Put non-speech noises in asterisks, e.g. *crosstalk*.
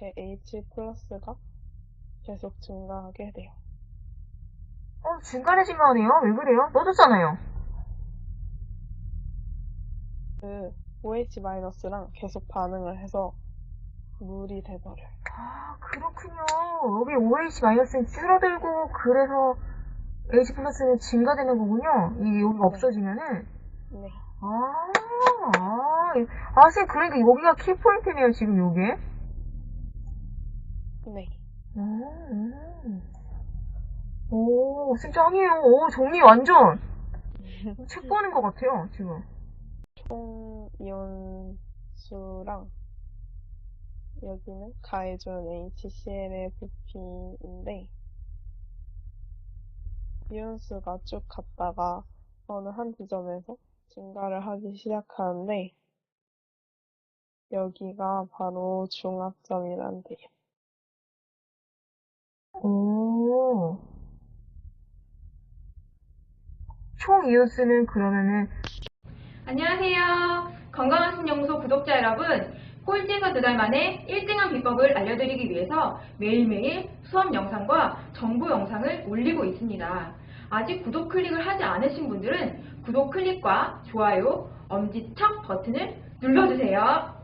이렇게 H 플러스가 계속 증가하게 돼요. 어, 중간에 증가하네요. 왜 그래요? 넣어줬잖아요. 그 OH 마이너스랑 계속 반응을 해서 물이 돼버려요. 아, 그렇군요. 여기 OH 마이너스는 줄어들고, 그래서 H 플러스는 증가되는 거군요. 이, 여기가 없어지면은. 네. 아, 아, 이- 아, 선생님, 그러니까 여기가 키포인트네요, 지금 요게. 네. 음, 음. 오, 진짜 짱이에요. 오, 정리 완전. *laughs* 책 보는 것 같아요, 지금. 총 이온수랑 여기는 가해준 HCl의 부피인데 이온수가 쭉 갔다가 어느 한 지점에서 증가를 하기 시작하는데 여기가 바로 중합점이란데요. 오. 총 이온수는 그러면은 안녕하세요. 건강한 신연구소 구독자 여러분. 꼴찌에서 두 달 만에 1등한 비법을 알려드리기 위해서 매일매일 수업 영상과 정보 영상을 올리고 있습니다. 아직 구독 클릭을 하지 않으신 분들은 구독 클릭과 좋아요, 엄지척 버튼을 눌러주세요.